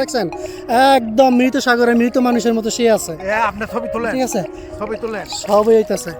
দেখছেন? একদম মৃত সাগরে মৃত মানুষের মতো সে আছে। আপনার আপনি ছবি তোলেন। ঠিক আছে? ছবি তোলেন। সবই হইতেছে।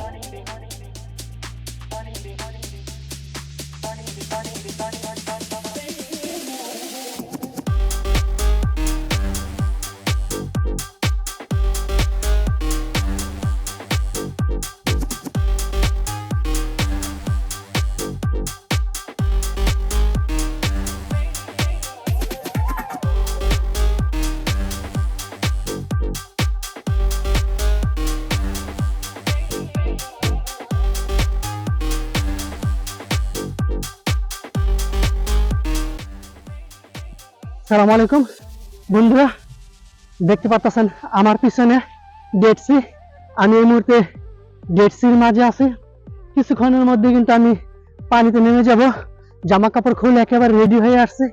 Money, money. সালাম আলাইকুম। বন্ধুরা, দেখতে পাচ্ছেন আমার পিছনে ডেড সি আমি এই মুহূর্তে ডেড সির মাঝে আছি। কিছুক্ষণের মধ্যে কিন্তু আমি পানিতে নেমে যাব। জামা কাপড় খুলে একেবারে রেডি হয়ে আসছে।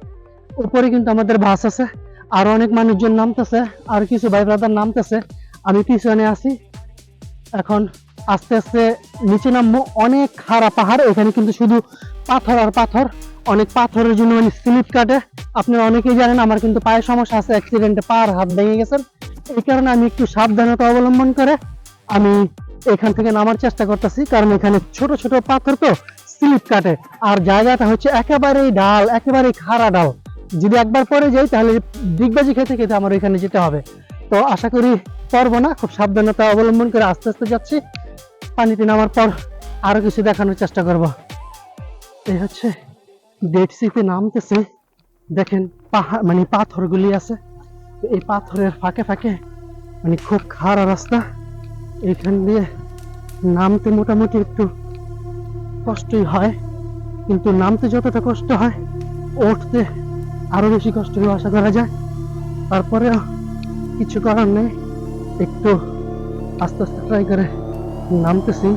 উপরে কিন্তু আমাদের বাস আছে। আর অনেক মানুষজন নামতেছে, আর কিছু ভাই ব্রাদার নামতেছে। আমি পিছনে আছি। এখন আস্তে আস্তে নিচে নামবো। অনেক খাড়া পাহাড়, এখানে কিন্তু শুধু পাথর আর পাথর। অনেক পাথরের জন্য মানে স্লিপ কাটে। আপনারা অনেকেই জানেন আমার কিন্তু পায়ের সমস্যা আছে অ্যাক্সিডেন্টে পার হাত ভেঙে গেছেন এই কারণে আমি একটু সাবধানতা অবলম্বন করে আমি এখান থেকে নামার চেষ্টা করতেছি, কারণ এখানে ছোট ছোট পাথর তো স্লিপ কাটে। আর জায়গাটা হচ্ছে একেবারেই ঢাল একেবারেই খাড়া ঢাল যদি একবার পরে যাই, তাহলে ডিগবাজি খেতে খেতে আমার এখানে যেতে হবে। তো আশা করি পারব না, খুব সাবধানতা অবলম্বন করে আস্তে আস্তে যাচ্ছি। পানিতে নামার পর আরও কিছু দেখানোর চেষ্টা করব। এই হচ্ছে ডেড সিতে নামতেছে। দেখেন পাহাড় মানে পাথরগুলি আছে। এই পাথরের ফাঁকে ফাঁকে মানে খুব খারাপ রাস্তা। এখান দিয়ে নামতে মোটামুটি একটু কষ্টই হয়। কিন্তু নামতে যতটা কষ্ট হয়, উঠতে আরও বেশি কষ্ট হয়ে আশা করা যায়। তারপরেও কিছু করার নেই। একটু আস্তে আস্তে ট্রাই করে নামতেছি।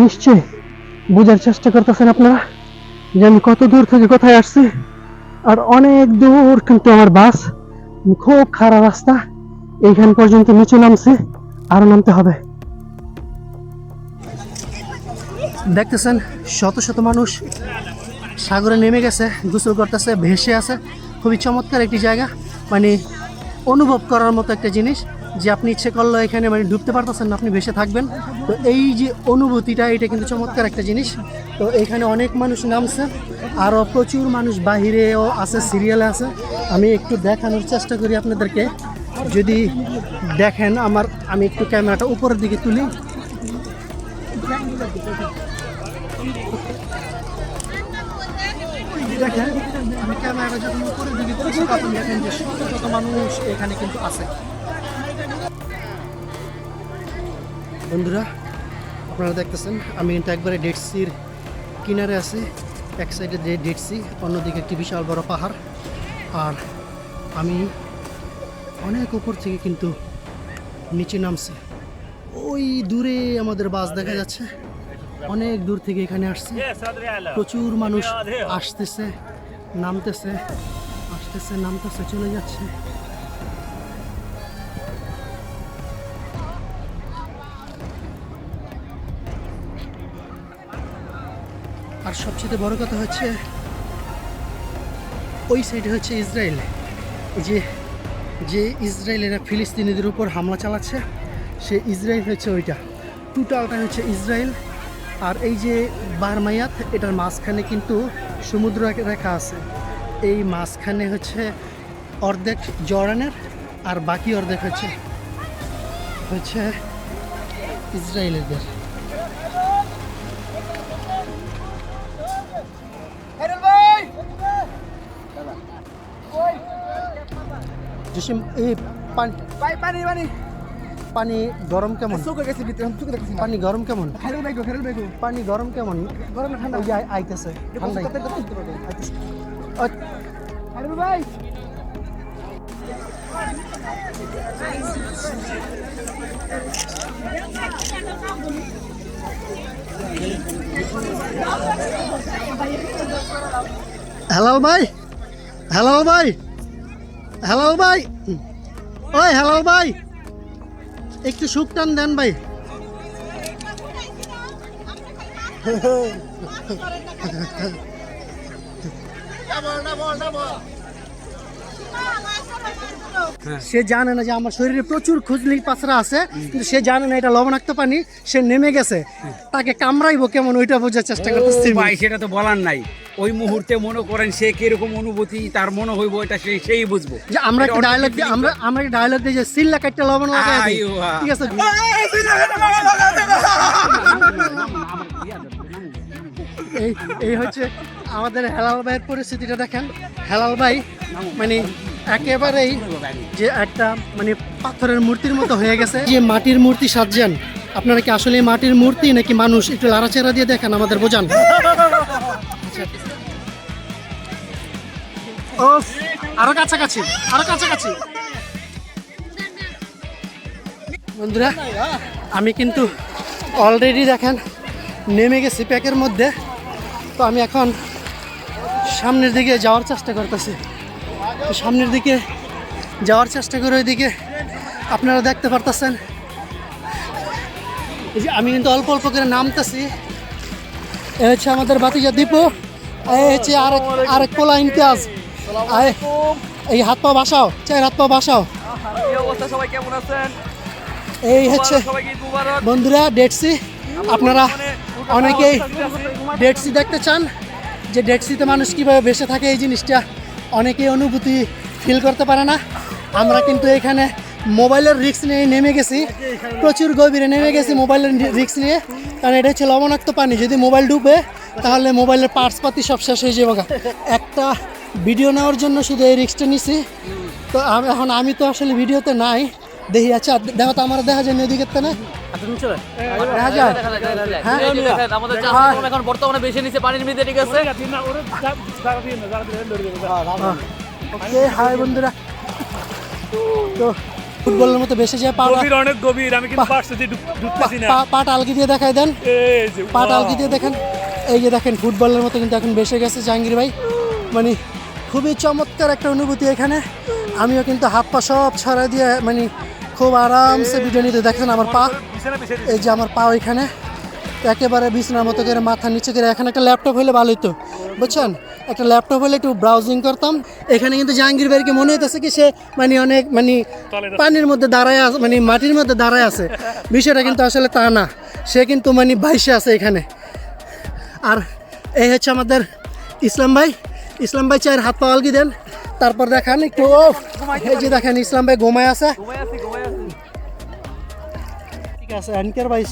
নিশ্চয় বোঝার চেষ্টা করতেছেন আপনারা যে আমি কত দূর থেকে কোথায় আসছি? আর অনেক দূর কিন্তু আমার বাস, খুব খারাপ রাস্তা। এইখান পর্যন্ত নিচে নামছে, আরও নামতে হবে। দেখতেছেন, শত শত মানুষ সাগরে নেমে গেছে, গোসল করতেছে, ভেসে আছে। খুবই চমৎকার একটি জায়গা মানে অনুভব করার মতো একটা জিনিস। যে আপনি ইচ্ছে করলে এখানে মানে ডুবতে পারতেছেন না, আপনি ভেসে থাকবেন। তো এই যে অনুভূতিটা, এটা কিন্তু চমৎকার একটা জিনিস। তো এখানে অনেক মানুষ নামছে আরও প্রচুর মানুষ বাহিরেও আছে, সিরিয়ালে আছে। আমি একটু দেখানোর চেষ্টা করি আপনাদেরকে। যদি দেখেন আমার, আমি একটু ক্যামেরাটা উপরের দিকে তুলি। দেখেন, আমি ক্যামেরাটা যখন উপরের দিকে তুলছি, তখন দেখেন যে শত শত মানুষ এখানে কিন্তু আছে। বন্ধুরা, আপনারা দেখতেছেন, আমি কিন্তু একবারে ডেড সির কিনারে আছি। এক সাইডে ডেড সি অন্যদিকে একটি বিশাল বড় পাহাড়। আর আমি অনেক উপর থেকে কিন্তু নিচে নামছি। ওই দূরে আমাদের বাস দেখা যাচ্ছে। অনেক দূর থেকে এখানে আসছে। প্রচুর মানুষ আসতেছে, নামতেছে আসতেছে, নামতেছে, চলে যাচ্ছে। আর সবচেয়ে বড় কথা হচ্ছে, ওই সাইডে হচ্ছে ইসরায়েল। যে যে ইসরায়েলেরা ফিলিস্তিনিদের উপর হামলা চালাচ্ছে, সে ইসরায়েল হচ্ছে ওইটা। টোটালটা হচ্ছে ইসরায়েল। আর এই যে বারমায়াত, এটার মাঝখানে কিন্তু সমুদ্র রেখা আছে। এই মাঝখানে হচ্ছে অর্ধেক জর্ডানের আর বাকি অর্ধেক হচ্ছে হচ্ছে ইসরায়েলের। জসিম এই পানি পানি পানি পানি। গরম কেমন? পানি গরম কেমন? পানি গরম কেমন? গরম ঠান্ডা? আইতেছে ঠান্ডাই। আইতেছে। ভাই। হেলাল ভাই? হেলাল ভাই ওই হ্যালো ভাই একটু সুখ টান দেন ভাই সে জানে না যে আমার শরীরে প্রচুর খুজলি পাথরা আছে কিন্তু সে জানে না এটা লবণাক্ত পানি সে নেমে গেছে তাকে কামড়াইবো কেমন ওইটা বোঝার চেষ্টা করতেছি ভাই সেটা তো বলার নাই ওই মুহূর্তে মনে করেন সে কীরকম অনুভূতি তার মনে হইব এটা সেই সেই বুঝব যে আমরা একটা ডায়লগ দিই আমরা আমরা একটা ডায়লগ দিই যে সিল্লা কাটটা লবণ লাগাই। ঠিক আছে এই এই হচ্ছে আমাদের হেলাল ভাইয়ের পরিস্থিতিটা দেখেন। হেলাল ভাই মানে একেবারেই যে একটা মানে পাথরের মূর্তির মতো হয়ে গেছে। যে মাটির মূর্তি সাজছেন আপনারা কি আসলে মাটির মূর্তি নাকি মানুষ? একটু লাড়াচাড়া দিয়ে দেখেন আমাদের বোঝান। ও আরও কাছাকাছি আরও কাছাকাছি। বন্ধুরা আমি কিন্তু অলরেডি দেখেন নেমে গেছি প্যাকের মধ্যে। তো আমি এখন সামনের দিকে যাওয়ার চেষ্টা করতেছি। তো সামনের দিকে যাওয়ার চেষ্টা করে ওইদিকে আপনারা দেখতে পারতেছেন। এই যে আমি কিন্তু অল্প অল্প করে নামতেছি। এ হচ্ছে আমাদের বাতিজা দীপু। এই হচ্ছে আরেক আরেক পোলা ইমতিয়াজ। এই হাত পা বাসাও চাই হাত পা বাসাও। সবাই কেমন আছেন? এই হচ্ছে বন্ধুরা ডেটসি আপনারা অনেকেই ডেটসি দেখতে চান, যে ডেটসিতে মানুষ কীভাবে বেঁচে থাকে এই জিনিসটা অনেকেই অনুভূতি ফিল করতে পারে না। আমরা কিন্তু এখানে মোবাইলের রিস্ক নিয়ে নেমে গেছি, প্রচুর গভীরে নেমে গেছি মোবাইলের রিস্ক নিয়ে, কারণ এটা হচ্ছে লবণাক্ত পানি, যদি মোবাইল ডুবে তাহলে মোবাইলের পার্টস পাতি সব শেষ হয়ে যাবে একটা ভিডিও নেওয়ার জন্য শুধু এই রিস্কটা নিছি। তো এখন আমি তো আসলে ভিডিওতে নাই দেখি আচ্ছা দেখো তো আমার দেখা যায় নদী কেটে না। দেখা যায় হ্যাঁ আমাদের চাষ এখন বর্তমানে বেশি নিচে পানির মধ্যে ঠিক আছে? ওকে হাই বন্ধুরা। তো ফুটবলের মতো যায় পা গভীর অনেক গভীর আমি কিন্তু পারছি ঢুকতেছি না। পা- পাট দিয়ে দেখাই দেন। এই যে দিয়ে দেখেন। এই যে দেখেন ফুটবলের মতো কিন্তু এখন বেসে গেছে জাহাঙ্গীর ভাই। মানে খুবই চমৎকার একটা অনুভূতি এখানে। আমিও কিন্তু হাত পা সব ছড়া দিয়ে মানে খুব আরামসে ভিডিও নিতে দেখেন আমার পা। এই যে আমার পা ওইখানে। একেবারে বিছানার মতো করে মাথা নিচে করে। এখানে একটা ল্যাপটপ হলে ভালোই তো বুঝছেন? একটা ল্যাপটপ হলে একটু ব্রাউজিং করতাম। এখানে কিন্তু জাহাঙ্গীর ভাইকে মনে হইতেছে কি সে মানে অনেক মানে পানির মধ্যে দাঁড়ায় আছে মানে মাটির মধ্যে দাঁড়ায় আছে। বিষয়টা কিন্তু আসলে তা না। সে কিন্তু মানে বাইশে আছে এখানে। আর এই হচ্ছে আমাদের ইসলাম ভাই। ইসলাম ভাই চায়ের হাত পা আলগি দেন। তারপর দেখান একটু এই যে দেখেন ইসলাম ভাই ঘুমায় আছে। আছে অ্যানকের ভাই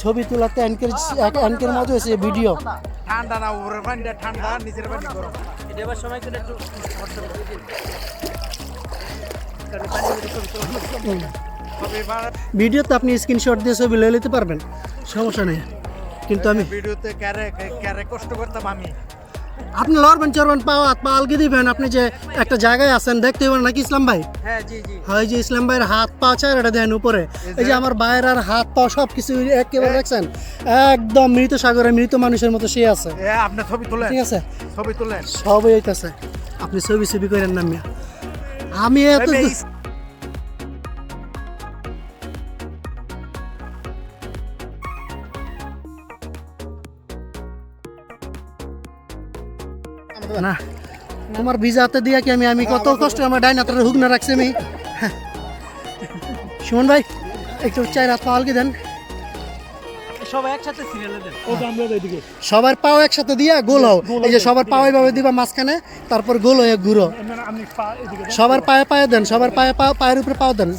ছবি তোলাতে অ্যানকের অ্যানকের মজা হয়েছে ভিডিও। ঠান্ডা না উপরের পানিটা ঠান্ডা নিচের পানি গরম। ভিডিওতে আপনি স্ক্রিনশট দিয়ে ছবি লয়ে নিতে পারবেন সমস্যা নেই। কিন্তু আমি ভিডিওতে ক্যারে ক্যারে কষ্ট করতাম আমি। আপনি লড়বেন চড়বেন পাও হাত পা আলগি দিবেন। আপনি যে একটা জায়গায় আছেন দেখতে পারেন নাকি ইসলাম ভাই? হ্যাঁ জি জি। হয় যে ইসলাম ভাইয়ের হাত পা চায় এটা দেন উপরে। এই যে আমার ভাইয়ের আর হাত পা সব কিছু একেবারে দেখছেন একদম মৃত সাগরে মৃত মানুষের মতো সে আছে। আপনি ছবি তোলেন। ঠিক আছে? ছবি তোলেন। সবই হইতেছে। আপনি ছবি ছবি করেন না মিয়া। আমি এত না। তোমার ভিজা হাতে দিয়া কি আমি আমি কত কষ্ট আমার ডাইন হাতের হুক না রাখছি আমি। হ্যাঁ। সুমন ভাই একটু চাই রাত পাওয়াল দেন। সবাই একসাথে দেন। ও আমরা এদিকে। সবার পাও একসাথে দিয়া গোল হও। এই যে সবার পাও এইভাবে দিবা মাঝখানে তারপর গোল হয়ে ঘুরো। সবার পায়ে পায়ে দেন সবার পায়ে পায়ের উপরে পাও দেন।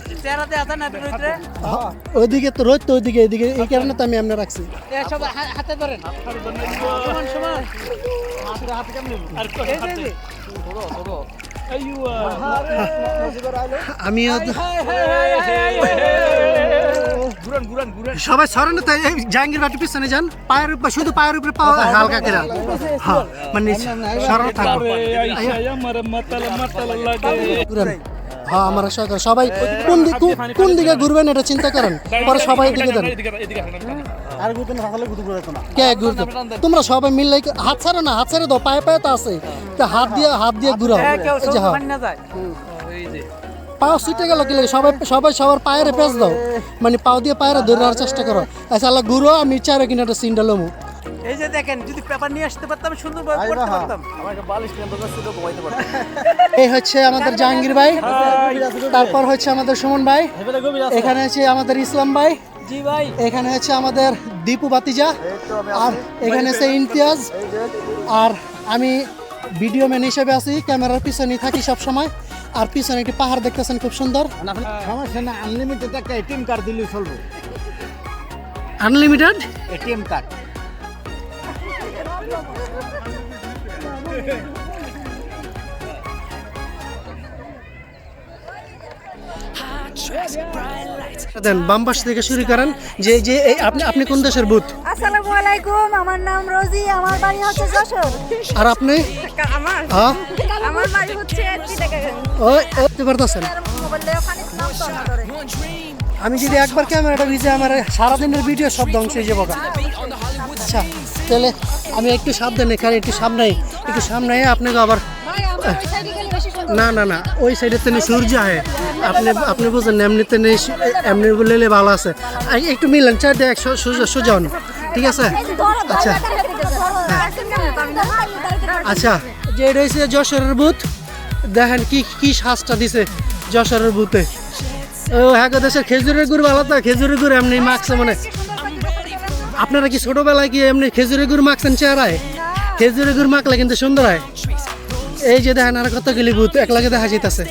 হ্যাঁ, ওইদিকে তো রোদ তো ওইদিকে এইদিকে এই কারণে তো আমি এমনি রাখছি। হাতে ধরেন। আর হাতে ঘুরান সবাই সরেন তাই জাহাঙ্গীর বাটি পিছনে যান পায়ের উপর শুধু পায়ের উপরে পাও হালকা করে হ্যাঁ মানে সরল থাকব আইয়া আমার মাতাল মাতাল লাগে ঘুরেন হ্যাঁ আমার সবাই কোন দিক কোন- দিকে ঘুরবেন এটা চিন্তা করেন পরে সবাই দিকে কে তোমরা সবাই মিললে কি- হাত ছাড়ো না হাত ছাড়ে দাও পায়ে পায়ে তো আছে। তা হাত দিয়ে হাত দিয়ে ঘুরাও। হ্যাঁ যে হ্যাঁ যায়। পাও ছুটে গেল কি লাগে? সবাই সবাই সবার পায়ের পেঁচ দাও। মানে পাও দিয়ে পায়ের ধরে রাখার চেষ্টা করো। আচ্ছা আল্লাহ ঘুরো আমি চারো কিনা একটা সিনটা লমু। এই যে দেখেন যদি পেপার নিয়ে আসতে পারতাম সুন্দরভাবে পড়তে পারতাম। আমাকে বালিশ নিয়ে বসে ছিল ঘুমাইতে পারতাম। এই হচ্ছে আমাদের জাহাঙ্গীর ভাই। তারপর হচ্ছে আমাদের সুমন ভাই। এখানে হচ্ছে আমাদের ইসলাম ভাই। জি ভাই। এখানে হচ্ছে আমাদের দীপু বাতিজা আর এখানে হচ্ছে ইমতিয়াজ। আর আমি ভিডিও ম্যান হিসেবে আছি ক্যামেরার পিছনে থাকি সব সময় আর পিছনে একটি পাহাড় দেখতেছেন খুব সুন্দর। সমস্যা না আনলিমিটেড একটা এটিএম কার্ড দিলেই চলবে। আনলিমিটেড এটিএম কার্ড দেন বাম পাশ থেকে শুরু করেন যে যে এই আপনি আপনি কোন দেশের বুথ আসসালামু আলাইকুম আমার নাম রোজি আমার বাড়ি হচ্ছে যশোর। আর আপনি? আমার। হ্যাঁ আমার বাড়ি হচ্ছে ওই পারতেছেন। আমি যদি একবার ক্যামেরাটা ভিজে আমার সারাদিনের ভিডিও সব ধ্বংস হয়ে যাব আচ্ছা তাহলে আমি একটু সাবধানে খালি একটু সামনে একটু সামনে আপনাকে আবার না না না ওই সাইডে তো সূর্য আহে। আপনি আপনি বুঝেন না, এমনিতে নেই এমনি বললে ভালো আছে। একটু মিলেন চারটে এক সো- সোজা সোজা ঠিক আছে? আচ্ছা। আচ্ছা যে এটা যশোরের বুথ দেখেন কি কি শ্বাসটা দিছে যশোরের বুথে। ও হ্যাঁ গো, দেশের খেজুরের গুড় ভালো তো খেজুরের গুড় এমনি মাখছে মানে। আপনারা কি ছোটবেলায় কি এমনি খেজুরের গুড় মাখছেন চেহারায়? খেজুরের গুড় মাখলে কিন্তু সুন্দর হয়। এই যে দেখেন আর কত গেলি বুথ এক লাগে দেখা যেতেছে